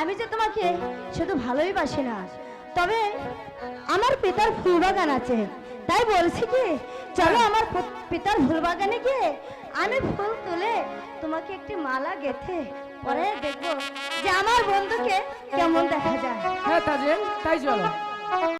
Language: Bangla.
আমি যে ভালোই বাসি না, তবে আমার পিতার ফুল বাগান আছে। তাই বলছি কি, চলো আমার পিতার ফুল বাগানে গিয়ে আমি ফুল তুলে তোমাকে একটি মালা গেথে পরে দেখব যে আমার বন্ধুকে কেমন দেখা যায়। হ্যাঁ তাই চলো।